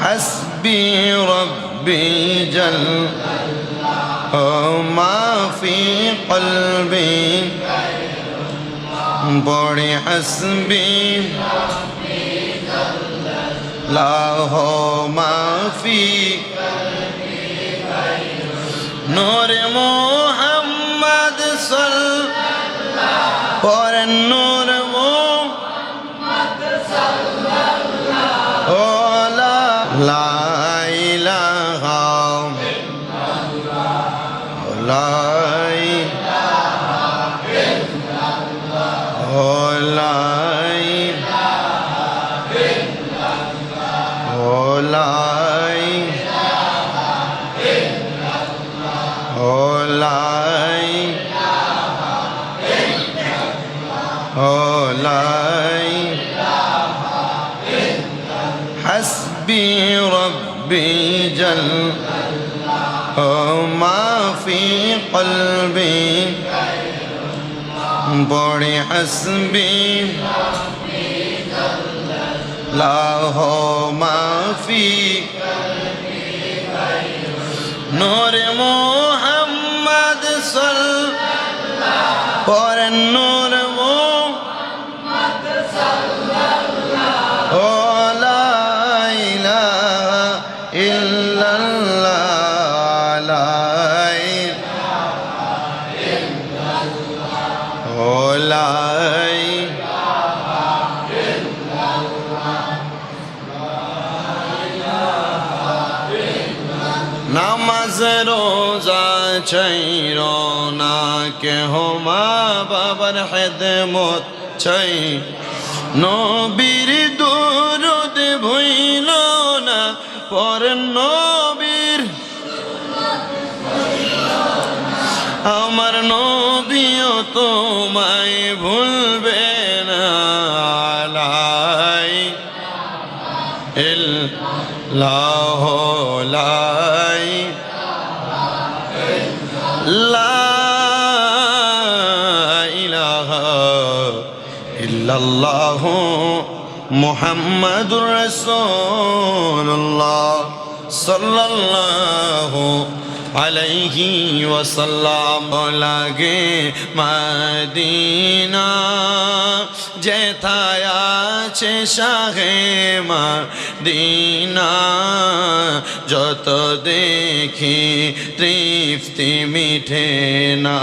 حسبي ربي جل ما في قلبي بڑی حسبي لا هو ما في نور محمد صل por el نور ilaha illallah ما في قلبي بڑی حسبي لا هو ما في نور محمد صل por el نور চাইর না কেহ মা বাবার হেদমত চাই। নবীর দুরুদ ভইল না, পর নবীর আমার নবীও তোমায় ভুলবে না লাই ইল্লাল্লাহ মুহাম্মাদুর রাসূলুল্লাহ সাল্লাল্লাহু আলাইহি ওয়াসাল্লাম। লাগে মদিনা যেথায় আছে শাহে মদিনা যত দেখি তৃপ্তি মিঠে না।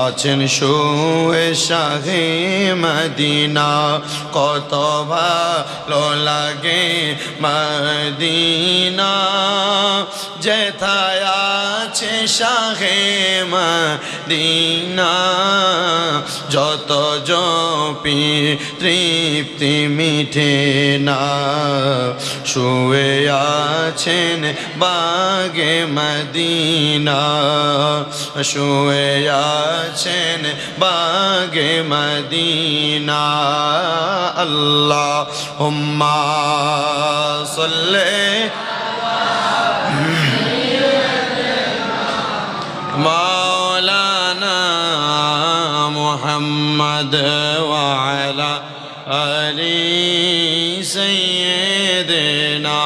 আছেন শুয়ে শাহে মদিনা, কত ভালো লাগে মদিনা। যেথায় আছে শাহে মদিনা, যত জপি তৃপ্তি মিঠে না। শুয়ে আছেন বাগে মদিনা শুয়ে আছেন বাগে মদিনা আল্লাহ হুম্মা সাল্লে مولانا محمد وعلى آل سيدنا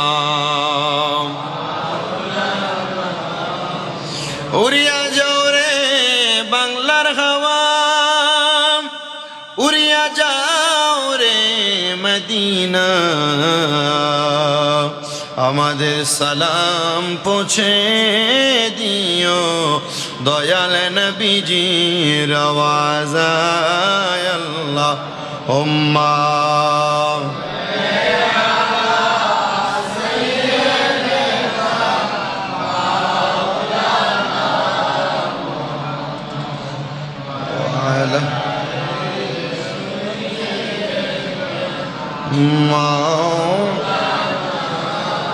উড়িয়া যাও রে বাংলার হাওয়া উড়িয়া যাও রে মদিনা আমাদের সালাম পৌঁছে দিও দয়াল নবীজির আওয়াজ আল্লাহ উম্মা وعلى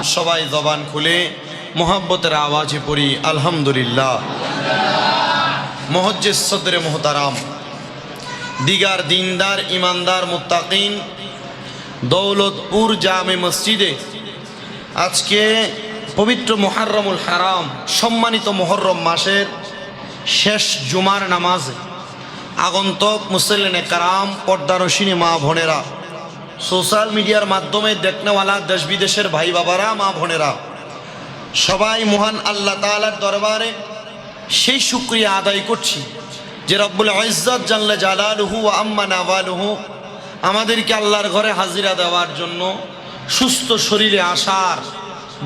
সবাই জবান খুলে মোহাব্বতের আওয়াজে পড়ি আলহামদুলিল্লাহ মহজ্জে সদরে মোহতারাম দিগার দিনদার, ইমানদার, মুত্তাকিন দৌলতপুর জামে মসজিদে। আজকে পবিত্র মোহাররমুল হারাম, সম্মানিত মোহরম মাসের শেষ জুমার নামাজে আগন্তক মুসল্লিনে কারাম পর্দারসিনী মা বোনেরা, সোশ্যাল মিডিয়ার মাধ্যমে দেখনেওয়ালা দেশ বিদেশের ভাই বাবারা, মা ভনেরা সবাই মহান আল্লাহ তালার দরবারে সেই শুক্রিয়া আদায় করছি। যে রব্বুল ইজ্জত জানলে জালালুহু আম্মা নাওয়ালুহু, আমাদেরকে আল্লাহর ঘরে হাজিরা দেওয়ার জন্য সুস্থ শরীরে আসার,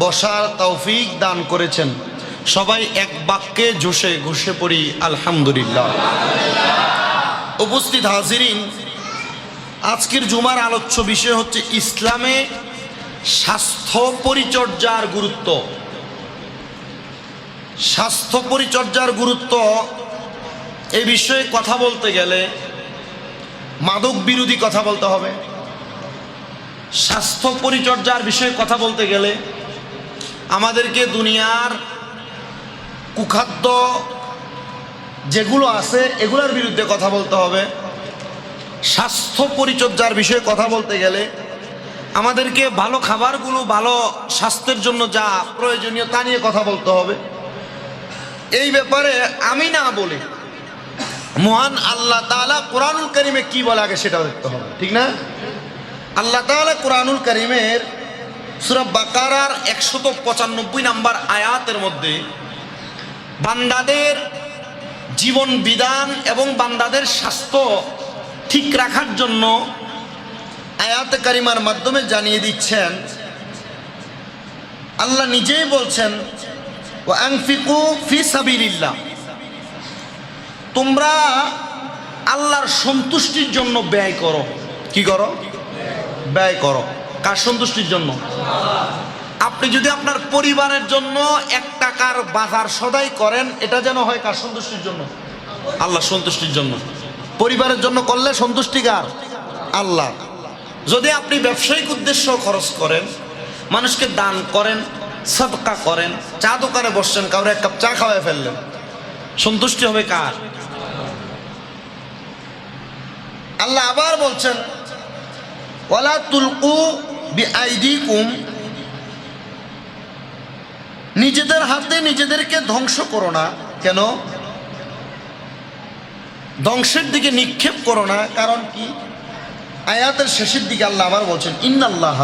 বসার তৌফিক দান করেছেন। সবাই এক বাক্যে জোশে ঘুষে পড়ি, আলহামদুলিল্লাহ। উপস্থিত হাজিরিন, আজকের জুমার আলোচ্য বিষয় হচ্ছে ইসলামে স্বাস্থ্য পরিচর্যার গুরুত্ব। স্বাস্থ্য পরিচর্যার গুরুত্ব এই বিষয়ে কথা বলতে গেলে মাদক বিরোধী কথা বলতে হবে। স্বাস্থ্য পরিচর্যার বিষয়ে কথা বলতে গেলে আমাদেরকে দুনিয়ার কুখাদ্য যেগুলো আছে এগুলোর বিরুদ্ধে কথা বলতে হবে। স্বাস্থ্য পরিচর্যার বিষয়ে কথা বলতে গেলে আমাদেরকে ভালো খাবারগুলো, ভালো স্বাস্থ্যের জন্য যা প্রয়োজনীয় তা নিয়ে কথা বলতে হবে। এই ব্যাপারে আমি না বলি মহান আল্লাহ তাআলা কোরআনুল করিমে কি বলে আগে সেটা দেখতে হবে, ঠিক না? আল্লাহ তাআলা কোরআনুল করিমের সুরা বাকারার একশত পঁচানব্বই নাম্বার আয়াতের মধ্যে বান্দাদের জীবন বিধান এবং বান্দাদের স্বাস্থ্য ঠিক রাখার জন্য আয়াত কারিমার মাধ্যমে জানিয়ে দিচ্ছেন। আল্লাহ নিজেই বলছেন ও আংফিকু ফি সাবিলিল্লাহ। তোমরা আল্লাহর সন্তুষ্টির জন্য ব্যয় করো। কি করো? ব্যয় করো। কার সন্তুষ্টির জন্য? আপনি যদি আপনার পরিবারের জন্য এক টাকার বাজার সদাই করেন, এটা যেন হয় কার সন্তুষ্টির জন্য? আল্লাহ সন্তুষ্টির জন্য। পরিবারের জন্য করলে সন্তুষ্টি কার? আল্লাহ। যদি আপনি ব্যবসায়িক উদ্দেশ্য খরচ করেন, মানুষকে দান করেন, সদকা করেন, চা দোকানে বসছেন, কাউরে এক কাপ চা খাওয়াই ফেললেন, সন্তুষ্টি হবে কার? আল্লাহ আবার বলছেন, ওয়ালা তুলকু বি আইদিকুম নিজেদের হাতে নিজেদেরকে ধ্বংস করো না। কেন? ধ্বংসের দিকে নিক্ষেপ করো না, কারণ কি? আয়াতের শেষের দিকে আল্লাহ আবার বলছেন, ইন্নাল্লাহ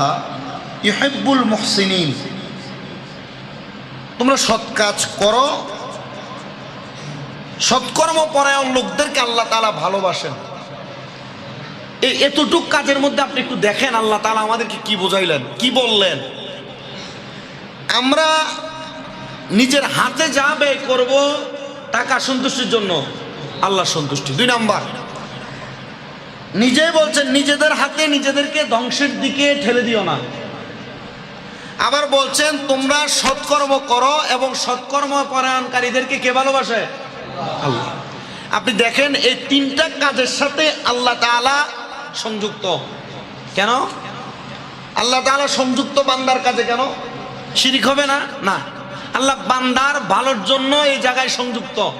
ইহেব্বুল মুহসিনিন তোমরা সৎ কাজ করো। সৎকর্ম পরায়ণ লোকদেরকে আল্লাহ তালা ভালোবাসেন। এই এতটুক কাজের মধ্যে আপনি একটু দেখেন আল্লাহ তালা আমাদেরকে কি বোঝাইলেন, কি বললেন। আমরা নিজের হাতে যা ব্যয় করব, টাকা সন্তুষ্টির জন্য আল্লাহ সন্তুষ্টি। দুই নাম্বার, নিজেই বলছেন, নিজেদের হাতে নিজেদেরকে ধ্বংসের দিকে ঠেলে দিও না। আবার বলছেন, তোমরা সৎকর্ম করো এবং সৎকর্ম পরায়ণকারীদেরকে কে ভালোবাসে? আল্লাহ। আপনি দেখেন, এই তিনটা কাজের সাথে আল্লাহ তাআলা সংযুক্ত। কেন? আল্লাহ তালা সংযুক্ত বান্দার কাজে কেন? শিরিক হবে না? না। আল্লাহ বান্দার ভালোর জন্য এই জায়গায় সংযুক্ত।